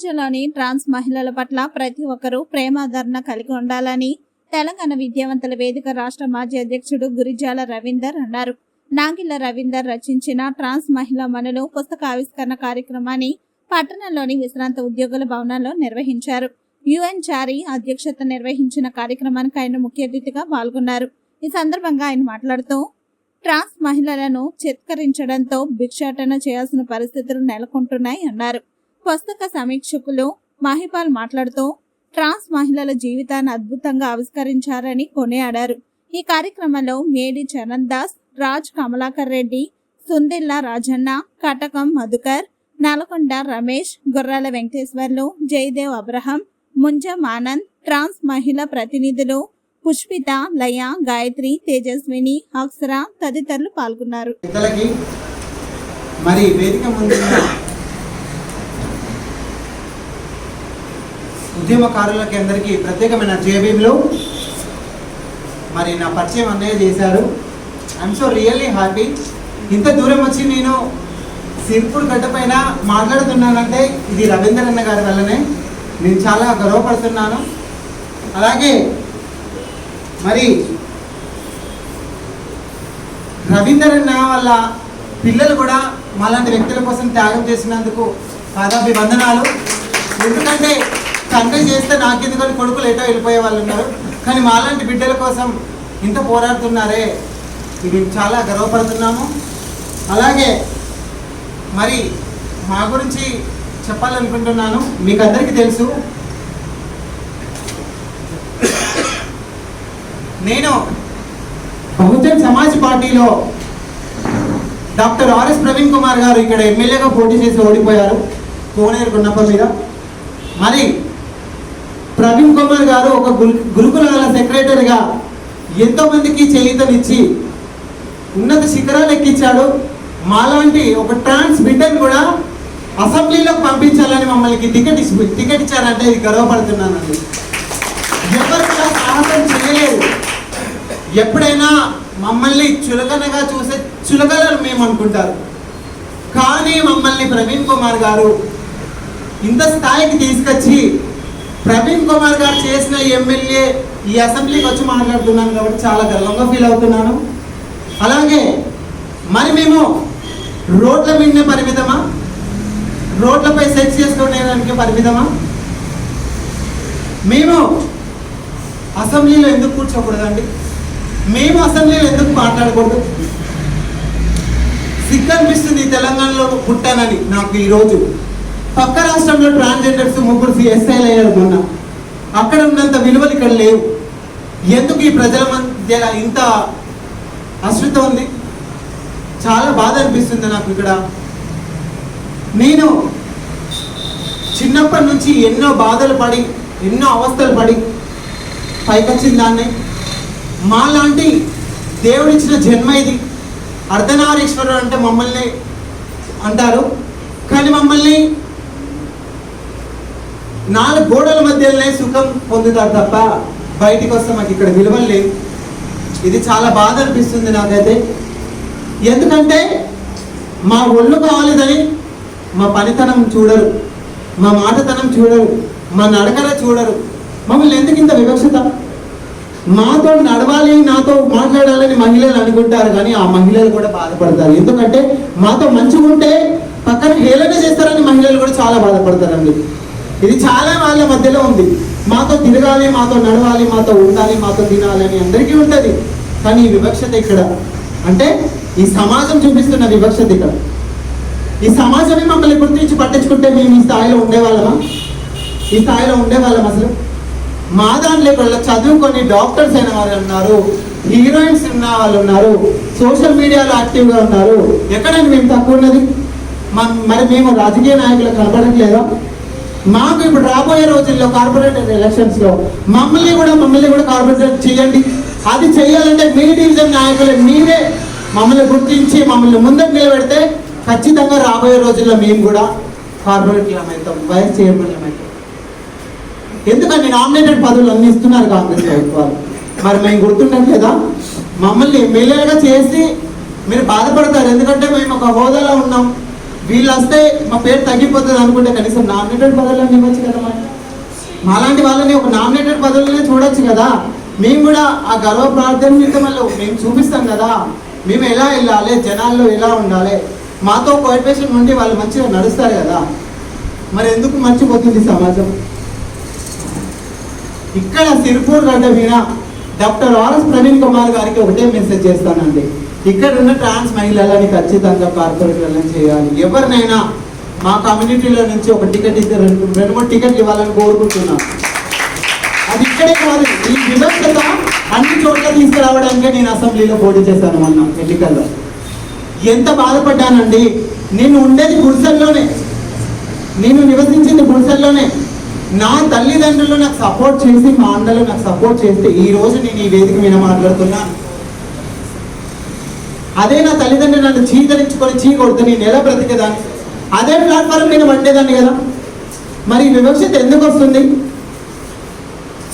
సమాజంలోని ట్రాన్స్ మహిళల పట్ల ప్రతి ఒక్కరూ ప్రేమాదరణ కలిగి ఉండాలని తెలంగాణ విద్యావంతుల వేదిక రాష్ట్ర మాజీ అధ్యక్షుడు గురిజాల రవీందర్ అన్నారు. నాగిల్ల రవీందర్ రచించిన ట్రాన్స్ మహిళా మనులు పుస్తక ఆవిష్కరణ కార్యక్రమాన్ని పట్టణంలోని విశ్రాంత ఉద్యోగుల భవనాల్లో నిర్వహించారు. యుఎన్ చారి అధ్యక్షత నిర్వహించిన కార్యక్రమానికి ఆయన ముఖ్య అతిథిగా పాల్గొన్నారు. ఈ సందర్భంగా ఆయన మాట్లాడుతూ ట్రాన్స్ మహిళలను చిత్కరించడంతో భిక్షాటన చేయాల్సిన పరిస్థితులు నెలకొంటున్నాయి అన్నారు. పుస్తక సమీక్షకులు మహిపాల్ మాట్లాడుతూ ట్రాన్స్ మహిళల జీవితాన్ని అద్భుతంగా ఆవిష్కరించారని కొనియాడారు. ఈ కార్యక్రమంలో మేడి చరణ్ దాస్ రాజ్ కమలాకర్ రెడ్డి సుందిల్లా రాజన్న కటకం మధుకర్ నల్గొండ రమేష్ గుర్రాల వెంకటేశ్వర్లు జయదేవ్ అబ్రహం ముంజం ఆనంద్ ట్రాన్స్ మహిళ ప్రతినిధులు పుష్పిత లయ గాయత్రి తేజస్విని అక్షర తదితరులు పాల్గొన్నారు. మరి వేదిక ముందు ఉద్యమకారులకి అందరికీ ప్రత్యేకమైన జేబీలు మరి నా పరిచయం అన్నయ్య చేశారు. ఐఎమ్ సో రియల్లీ హ్యాపీ ఇంత దూరం వచ్చి నేను సిర్పూర్ గడ్డపైన మాట్లాడుతున్నానంటే ఇది రవీందర్ అన్న గారి వల్లనే. నేను చాలా గర్వపడుతున్నాను. అలాగే మరి రవీందర్ అన్న పిల్లలు కూడా మాలాంటి వ్యక్తుల కోసం త్యాగం చేసినందుకు పాదాభివందనాలు. ఎందుకంటే తండ్రి చేస్తే నాకెందుకని కొడుకులు ఎటో వెళ్ళిపోయే వాళ్ళు ఉన్నారు? కానీ మాలాంటి బిడ్డల కోసం ఇంత పోరాడుతున్నారే? ఇది చాలా గర్వపడుతున్నాము. అలాగే మరి మా గురించి చెప్పాలనుకుంటున్నాను. మీకు అందరికీ తెలుసు. నేను బహుజన్ సమాజ్ పార్టీలో డాక్టర్ ఆర్ఎస్ ప్రవీణ్ కుమార్ గారు ఇక్కడ ఎమ్మెల్యేగా పోటీ చేసి ఓడిపోయారు. కోనేరు గున్నప్ప మీద. మరి ప్రవీణ్ కుమార్ గారు ఒక గురు- గురుకులాల సెక్రటరీగా ఎంతో మందికి చేయుతనిచ్చి ఉన్నత శిఖరాలు ఎక్కించాడు. మాలాంటి ఒక ట్రాన్స్ బిడ్డను కూడా అసెంబ్లీలోకి పంపించాలని మమ్మల్ని టికెట్ టికెట్ ఇచ్చారంటే ఇది గర్వపడుతున్నానండి. ఎవరు కూడా సాహసం చేయలేదు. ఎప్పుడైనా మమ్మల్ని చులకనగా చూసే చులకలను మేము అనుకుంటారు. కానీ మమ్మల్ని ప్రవీణ్ కుమార్ గారు ఇంత స్థాయికి తీసుకొచ్చి ప్రవీణ్ కుమార్ గారు చేసిన ఎమ్మెల్యే ఈ అసెంబ్లీకి వచ్చి మాట్లాడుతున్నాను కాబట్టి చాలా గర్వంగా ఫీల్ అవుతున్నాను. అలాగే మరి మేము రోడ్ల మీదనే పరిమితమా? రోడ్లపై సెక్స్ చేసుకోవడానికి పరిమితమా? మేము అసెంబ్లీలో ఎందుకు కూర్చోకూడదండి? మేము అసెంబ్లీలో ఎందుకు మాట్లాడకూడదు? సిగ్గు అనిపిస్తుంది తెలంగాణలో పుట్టానని నాకు ఈరోజు. పక్క రాష్ట్రంలో ట్రాన్స్జెండర్స్ ముగ్గురు ఎస్ఐలు అయ్యారు మొన్న. అక్కడ ఉన్నంత విలువలు ఇక్కడ లేవు. ఎందుకు ఈ ప్రజల మధ్య ఇంత అశ్రుత ఉంది? చాలా బాధ అనిపిస్తుంది నాకు ఇక్కడ. నేను చిన్నప్పటి నుంచి ఎన్నో బాధలు పడి ఎన్నో అవస్థలు పడి పైకొచ్చిన దాన్ని. మాలాంటి దేవుడిచ్చిన జన్మ ఇది. అర్ధనారీశ్వరుడు అంటే మమ్మల్ని అంటారు. కానీ మమ్మల్ని నాలుగు గోడల మధ్యలోనే సుఖం పొందుతారు తప్ప బయటికి వస్తే మాకు ఇక్కడ విలువలు లేవు. ఇది చాలా బాధ అనిపిస్తుంది నాకైతే. ఎందుకంటే మా ఒళ్ళు కావాలిదని మా పనితనం చూడరు మా మాటతనం చూడరు మా నడకల చూడరు. మమ్మల్ని ఎందుకు ఇంత వివక్షత? మాతో నడవాలి నాతో మాట్లాడాలని మహిళలు అనుకుంటారు కానీ ఆ మహిళలు కూడా బాధపడతారు. ఎందుకంటే మాతో మంచిగా ఉంటే పక్కన హేళన చేస్తారని మహిళలు కూడా చాలా బాధపడతారండి. ఇది చాలా వాళ్ళ మధ్యలో ఉంది. మాతో తిరగాలి మాతో నడవాలి మాతో ఉండాలి మాతో తినాలి అని అందరికీ ఉంటుంది. కానీ ఈ వివక్షత ఇక్కడ అంటే ఈ సమాజం చూపిస్తున్న వివక్షత ఇక్కడ. ఈ సమాజమే మమ్మల్ని గుర్తించి పట్టించుకుంటే మేము ఈ స్థాయిలో ఉండేవాళ్ళమా? ఈ స్థాయిలో ఉండేవాళ్ళం అసలు? మా దాంట్లో ఇక్కడ చదువుకొని డాక్టర్స్ అయిన వాళ్ళు ఉన్నారు హీరోయిన్స్ ఉన్న వాళ్ళు ఉన్నారు సోషల్ మీడియాలో యాక్టివ్గా ఉన్నారు. ఎక్కడైనా మేము తక్కువ ఉన్నది? మ- మరి మేము రాజకీయ నాయకులు కనపడట్లేదా? మాకు ఇప్పుడు రాబోయే రోజుల్లో కార్పొరేటర్ ఎలక్షన్స్లో మమ్మల్ని కూడా మమ్మల్ని కూడా కార్పొరేటర్ చేయండి. అది చేయాలంటే మీ డివిజన్ నాయకులు మీరే మమ్మల్ని గుర్తించి మమ్మల్ని ముందుకు నిలబెడితే ఖచ్చితంగా రాబోయే రోజుల్లో మేము కూడా కార్పొరేటర్లం అవుతాం వైస్ చైర్మన్లం అవుతాం ఎందుకంటే నామినేటెడ్ పదవులు అన్ని ఇస్తున్నారు కాంగ్రెస్ ప్రభుత్వాలు. మరి మేము గుర్తుండట్లేదా మమ్మల్ని ఎమ్మెల్యేగా చేసి మీరు బాధపడతారు. ఎందుకంటే మేము ఒక హోదాలో ఉన్నాం. వీళ్ళు వస్తే మా పేరు తగ్గిపోతుంది అనుకుంటే కనీసం నామినేటెడ్ పదవులను ఇవ్వచ్చు కదా మరి? మాలాంటి వాళ్ళని ఒక నామినేటెడ్ పదవులనే చూడొచ్చు కదా. మేము కూడా ఆ గర్వ ప్రార్థన మళ్ళీ మేము చూపిస్తాం కదా. మేము ఎలా వెళ్ళాలి? జనాల్లో ఎలా ఉండాలి? మాతో కోఆర్డినేషన్ ఉండి వాళ్ళు మంచిగా నడుస్తారు కదా. మరి ఎందుకు మర్చిపోతుంది సమాజం? ఇక్కడ సిరిపూర్ గడ్డ మీద డాక్టర్ ఆర్ఎస్ ప్రవీణ్ కుమార్ గారికి ఒకటే మెసేజ్ చేస్తానండి. ఇక్కడ ఉన్న ట్రాన్స్ మహిళలని ఖచ్చితంగా కార్పొరేట్లను చేయాలి. ఎవరినైనా మా కమ్యూనిటీలో నుంచి ఒక టికెట్ ఇద్దరు రెండు రెండు మూడు టికెట్లు ఇవ్వాలని కోరుకుంటున్నాను. అది ఇక్కడే కాదు ఈ వివక్షత అన్ని చోట్ల తీసుకురావడానికే నేను అసెంబ్లీలో పోటీ చేశాను మొన్న ఎన్నికల్లో. ఎంత బాధపడ్డానండి నేను ఉండేది గుడిసెల్లోనే. నేను నివసించింది గుడిసెల్లోనే. నా తల్లిదండ్రులు నాకు సపోర్ట్ చేసి మా అన్నలు నాకు సపోర్ట్ చేస్తే ఈ రోజు నేను ఈ వేదిక మీద మాట్లాడుతున్నాను అదే నా తల్లిదండ్రులు నన్ను చీదరించుకొని చీ కొడితే నేను ఎలా బ్రతికేదాన్ని అదే ప్లాట్ఫామ్ నేను వండేదాన్ని కదా. మరి వివక్షత ఎందుకు వస్తుంది?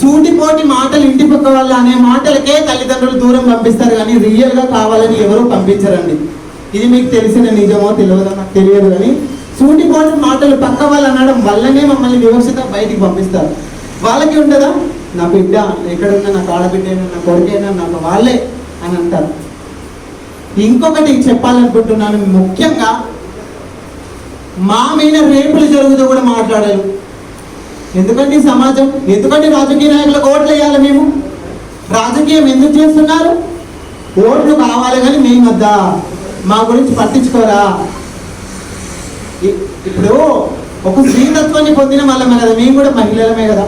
సూటిపోటి మాటలు ఇంటి పక్క వాళ్ళ అనే మాటలకే తల్లిదండ్రులు దూరం పంపిస్తారు కానీ రియల్గా కావాలని ఎవరూ పంపించరండి. ఇది మీకు తెలిసిన నిజమో తెలియదో నాకు తెలియదు కానీ సూటిపోటి మాటలు పక్క వాళ్ళు అనడం వల్లనే మమ్మల్ని వివక్షత బయటికి పంపిస్తారు. వాళ్ళకి ఉండదా? నా బిడ్డ ఎక్కడున్నా నాకు ఆడబిడ్డైనా నా కొడుకైనా నాకు వాళ్ళే అని అంటారు. ఇంకొకటి చెప్పాలనుకుంటున్నాను ముఖ్యంగా మా మీద రేపులు జరుగుతూ కూడా మాట్లాడాలి. ఎందుకండి సమాజం? ఎందుకండి రాజకీయ నాయకులకు ఓట్లు వేయాలి మేము? రాజకీయం ఎందుకు చేస్తున్నారు? ఓట్లు కావాలి కానీ మేము వద్దా. మా గురించి పట్టించుకోరా? ఇప్పుడు ఒక స్త్రీతత్వాన్ని పొందిన వాళ్ళమే కదా మేము కూడా మహిళలమే కదా.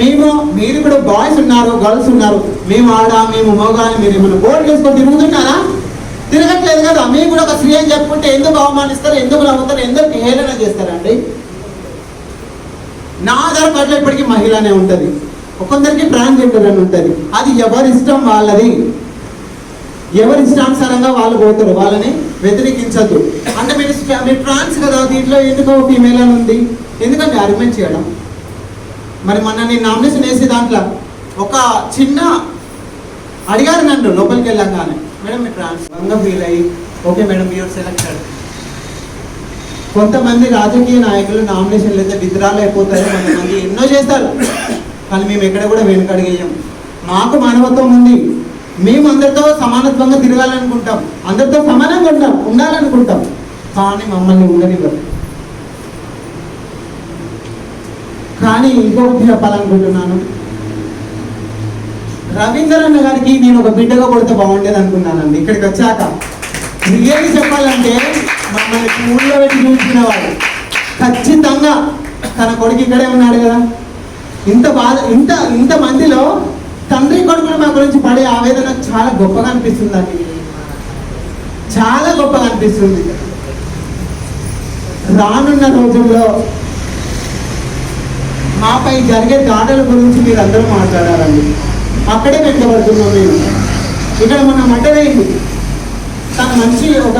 మేము మీరు కూడా బాయ్స్ ఉన్నారు గర్ల్స్ ఉన్నారు. మేము ఆడ మేము మోగా మీరు ఏమైనా బోర్డు చేసుకొని తిరుగుతున్నారా తిరగట్లేదు కదా. మేము కూడా ఒక స్త్రీ అని చెప్పుకుంటే ఎందుకు అవమానిస్తారు ఎందుకు నవ్వుతారు ఎందుకు హేళన చేస్తారండి? నా ఆధార్ పట్ల ఇప్పటికీ మహిళనే ఉంటుంది. ఒక్కొందరికి ట్రాన్స్జెండర్ అని ఉంటుంది. అది ఎవరి ఇష్టం వాళ్ళది? ఎవరి ఇష్టానుసారంగా వాళ్ళు పోతారు? వాళ్ళని వ్యతిరేకించద్దు. అంటే మీరు మీరు ట్రాన్స్ కదా దీంట్లో ఎందుకో ఫీమేల్ అని ఉంది? ఎందుకంటే అరేంజ్ చేయడం? మరి మొన్న నేను నామినేషన్ వేసే దాంట్లో ఒక చిన్న అడిగారు నన్ను లోపలికి వెళ్ళంగానే. మేడం మీ ట్రాన్స్ఫర్ ఫీల్ అయ్యి ఓకే మేడం మీరు సెలెక్టెడ్ కొంతమంది రాజకీయ నాయకులు నామినేషన్ లేదా విత్డ్రాలు అయిపోతారు కొంతమంది ఎన్నో చేస్తారు. కానీ మేము ఎక్కడ కూడా వెనుకడిగేయం. మాకు మానవత్వం ఉంది. మేము అందరితో సమానత్వంగా తిరగాలనుకుంటాం. అందరితో సమానంగా ఉంటాం ఉండాలనుకుంటాం. కానీ మమ్మల్ని ఉండనివ్వరు. కానీ ఇంకో చెప్పాలనుకుంటున్నాను. రవీంద్రన్న గారికి నేను ఒక బిడ్డగా కొడితే బాగుండేది అనుకున్నానండి. ఇక్కడికి వచ్చాక రియల్లీ చెప్పాలంటే మమ్మల్ని ఊళ్ళో పెట్టి చూసుకునేవాడు ఖచ్చితంగా తన కొడుకు ఇక్కడే ఉన్నాడు కదా. ఇంత బాధ ఇంత ఇంత మందిలో తండ్రి కొడుకులు మా గురించి పడే ఆవేదన చాలా గొప్పగా అనిపిస్తుంది అండి చాలా గొప్పగా అనిపిస్తుంది. రానున్న రోజుల్లో మాపై జరిగే దాడుల గురించి మీరు అందరూ మాట్లాడారండి. అక్కడే పెట్టబడుతున్నాం మేము. ఇక్కడ మన మర్డర్ తన మంచి ఒక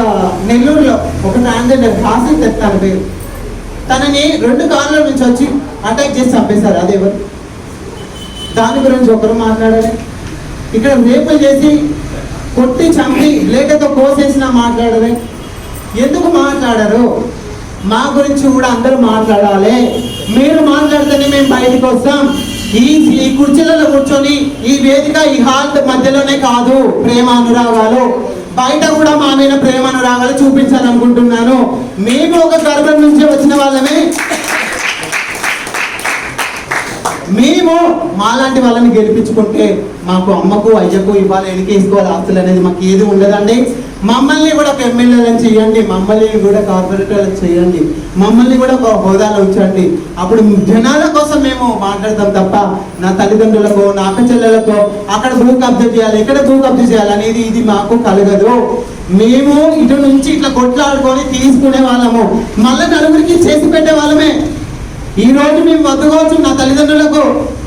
నెల్లూరులో ఒక ట్రాన్స్జెండర్ హాసిల్ తెస్తారు పేరు. తనని రెండు కార్ల నుంచి వచ్చి అటాక్ చేసి చంపేశారు. అదేవరు దాని గురించి ఒకరు మాట్లాడాలి ఇక్కడ రేపులు చేసి కొట్టి చంపి లేఖతో కోసేసినా మాట్లాడలే ఎందుకు మాట్లాడరు? మా గురించి కూడా అందరూ మాట్లాడాలి. మీరు మాట్లాడితేనే మేము బయటకు వస్తాం. ఈ ఈ కుర్చీలలో కూర్చొని ఈ వేదిక ఈ హాల్ మధ్యలోనే కాదు ప్రేమ అనురాగాలు బయట కూడా మా మీద ప్రేమ అనురాగాలు చూపించాలనుకుంటున్నాను. మేము ఒక గర్భం నుంచి వచ్చిన వాళ్ళమే. మేము మాలాంటి వాళ్ళని గెలిపించుకుంటే మాకు అమ్మకు అయ్యకు ఇవ్వాలి ఎనికేసుకోవాలి ఆస్తులు అనేది మాకు ఏది ఉండదండి. మమ్మల్ని కూడా ఎమ్మెల్యేలను చేయండి మమ్మల్ని కూడా కార్పొరేటర్లను చేయండి మమ్మల్ని కూడా ఒక హోదాలో ఉంచండి. అప్పుడు జనాల కోసం మేము మాట్లాడతాం తప్ప నా తల్లిదండ్రులకో నా అక్క చెల్లెలకో అక్కడ భూ కబ్జా చేయాలి ఇక్కడ భూ కబ్జా చేయాలి అనేది ఇది మాకు కలగదు. మేము ఇటు నుంచి ఇట్లా కొట్లాడుకొని తీసుకునే వాళ్ళము. మళ్ళీ నలుగురికి చేసి పెట్టే వాళ్ళమే. ఈ రోజు మేము వద్దుకోవచ్చు నా తల్లిదండ్రులకు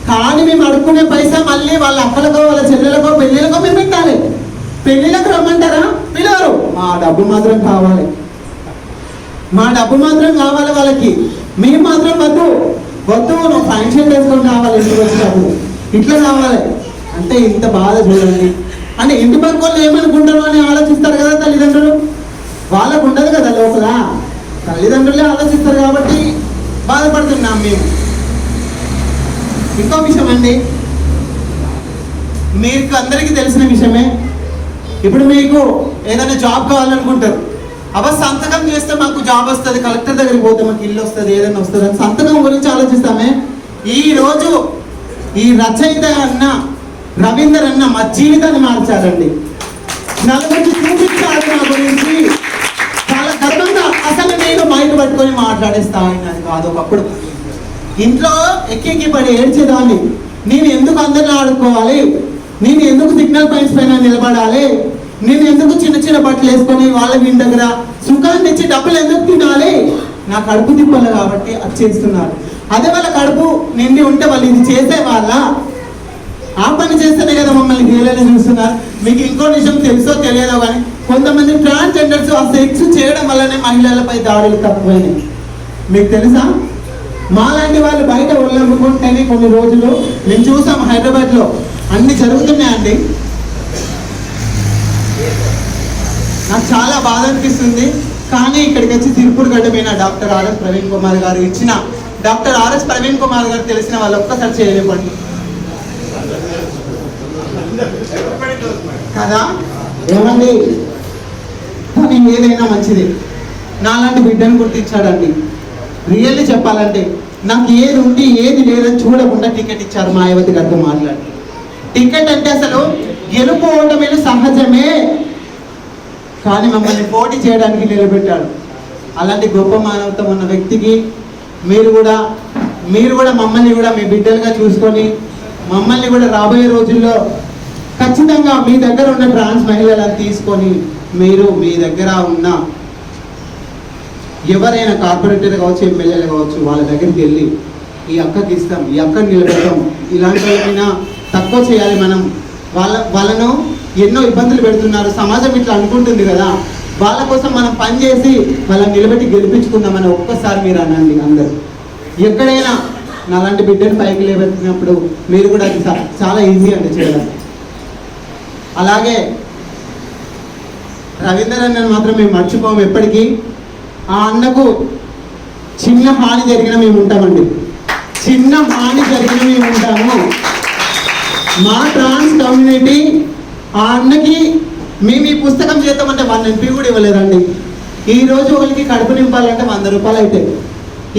కానీ మేము అడుక్కునే పైసా మళ్ళీ వాళ్ళ అక్కలకో వాళ్ళ చెల్లెలకో పెళ్ళిళ్ళకో మేము పెట్టాలి. పెళ్ళిళ్ళకి రమ్మంటారా? పిలవరు. మా డబ్బు మాత్రం కావాలి. మా డబ్బు మాత్రం కావాలి వాళ్ళకి. మేము మాత్రం వద్దు. వద్దు నువ్వు ఫంక్షన్ చేసుకొని కావాలి ఇంటికి వచ్చినప్పుడు ఇట్లా కావాలి. అంటే ఇంత బాధ చూడండి. అంటే ఇంటి పక్క వాళ్ళు ఏమనుకుంటారు అని ఆలోచిస్తారు కదా తల్లిదండ్రులు. వాళ్ళకు ఉండదు కదా లోపల. తల్లిదండ్రులే ఆలోచిస్తారు కాబట్టి బాధపడుతున్నాం మేము. ఇంకో విషయం అండి. మీకు అందరికీ తెలిసిన విషయమే. ఇప్పుడు మీకు ఏదైనా జాబ్ కావాలనుకుంటారు. అబ్బా సంతకం చేస్తే మాకు జాబ్ వస్తుంది కలెక్టర్ దగ్గరికి పోతే మాకు ఇల్లు వస్తుంది ఏదైనా వస్తుంది అని సంతకం గురించి ఆలోచిస్తామే. ఈ రోజు ఈ రచయిత అన్న రవీందర్ అన్న మా జీవితాన్ని మార్చారండి నలుగురికి చూపించారు నా గురించి. చాలా గర్వంగా అసలు నేను మైండ్ పట్టుకొని మాట్లాడే స్థాయి కాదు ఒకప్పుడు. ఇంట్లో ఎక్కి ఎక్కి పడి ఏడ్చేదాన్ని. నేను ఎందుకు అందరిని ఆడుకోవాలి? నేను ఎందుకు సిగ్నల్ పాయింట్స్ పైన నిలబడాలి? నేను ఎందుకు చిన్న చిన్న బట్టలు వేసుకొని వాళ్ళ వీళ్ళ దగ్గర సుఖాన్ని ఇచ్చి డబ్బులు ఎందుకు తినాలి? నా కడుపు తిప్పాలి కాబట్టి అది చేస్తున్నారు. అదే వాళ్ళ కడుపు నిండి ఉంటే వాళ్ళు ఇది చేసే వాళ్ళ ఆ పని చేస్తేనే కదా మమ్మల్ని గేలని చూస్తున్నారు. మీకు ఇంకో విషయం తెలుసో తెలియదో కానీ కొంతమంది ట్రాన్స్జెండర్స్ ఆ సెక్స్ చేయడం వల్లనే మహిళలపై దాడులు తక్కువైనాయి మీకు తెలుసా? మాలాంటి వాళ్ళు బయట ఒళ్ళమ్ముకుంటేనే కొన్ని రోజులు మేము చూసాం హైదరాబాద్లో అన్ని జరుగుతున్నాయండి. నాకు చాలా బాధ అనిపిస్తుంది. కానీ ఇక్కడికి వచ్చి తిరుపూర్ గడ్డమైన డాక్టర్ ఆర్ఎస్ ప్రవీణ్ కుమార్ గారు ఇచ్చిన డాక్టర్ ఆర్ఎస్ ప్రవీణ్ కుమార్ గారు తెలిసిన వాళ్ళు ఒక్కసారి చేయలేపండి కదా? ఏమండి? కానీ ఏదైనా మంచిది. నాలాంటి బిడ్డను గుర్తించాడండి. రియల్లీ చెప్పాలంటే నాకు ఏది ఉంది ఏది లేదని చూడకుండా టికెట్ ఇచ్చారు మాయావతి గారితో మాట్లాడి. టికెట్ అంటే అసలు గెలుపు ఓటమిలు సహజమే. కానీ మమ్మల్ని పోటీ చేయడానికి నిలబెట్టాడు అలాంటి గొప్ప మానవత్వం ఉన్న వ్యక్తికి మీరు కూడా మీరు కూడా మమ్మల్ని కూడా మీ బిడ్డలుగా చూసుకొని మమ్మల్ని కూడా రాబోయే రోజుల్లో ఖచ్చితంగా మీ దగ్గర ఉన్న ట్రాన్స్ మహిళలను తీసుకొని మీరు మీ దగ్గర ఉన్న ఎవరైనా కార్పొరేటర్ కావచ్చు ఎమ్మెల్యేలు కావచ్చు వాళ్ళ దగ్గరికి వెళ్ళి ఈ అక్కకి ఇస్తాం ఈ అక్కని నిలబెడతాం ఇలాంటి తక్కువ చేయాలి మనం. వాళ్ళ వాళ్ళను ఎన్నో ఇబ్బందులు పెడుతున్నారు. సమాజం ఇట్లా అనుకుంటుంది కదా. వాళ్ళ కోసం మనం పని చేసి వాళ్ళని నిలబెట్టి గెలిపించుకుందామని ఒక్కసారి మీరు అనండి అందరు. ఎక్కడైనా నాలాంటి బిడ్డను పైకి లేబెట్టినప్పుడు మీరు కూడా అది చాలా ఈజీ అండి చేయడం. అలాగే రవీందర్ అన్నను మాత్రం మేము మర్చిపోము ఎప్పటికీ. ఆ అన్నకు చిన్న హాని జరిగిన మేము ఉంటామండి. చిన్న హాని జరిగిన మేము ఉంటాము. మా ట్రాన్స్ కమ్యూనిటీ ఆ అన్నకి మేము ఈ పుస్తకం చేద్దామంటే వన్ ఎంపీ కూడా ఇవ్వలేదండి. ఈరోజు ఒకరికి కడుపు నింపాలంటే వంద రూపాయలు అయితే.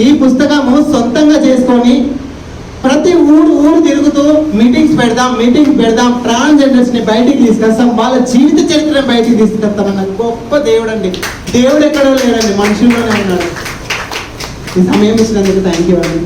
ఈ పుస్తకము సొంతంగా చేసుకొని ప్రతి ఊరు ఊరు తిరుగుతూ మీటింగ్స్ పెడదాం మీటింగ్స్ పెడదాం ట్రాన్స్జెండర్స్ని బయటికి తీసుకొస్తాం వాళ్ళ జీవిత చరిత్రను బయటికి తీసుకొస్తామన్న గొప్ప దేవుడు అండి దేవుడు ఎక్కడో లేడండి మనుషుల్లోనే ఉన్నాడు. ఈ సమయం ఇచ్చినందుకు థ్యాంక్ యూ అండి.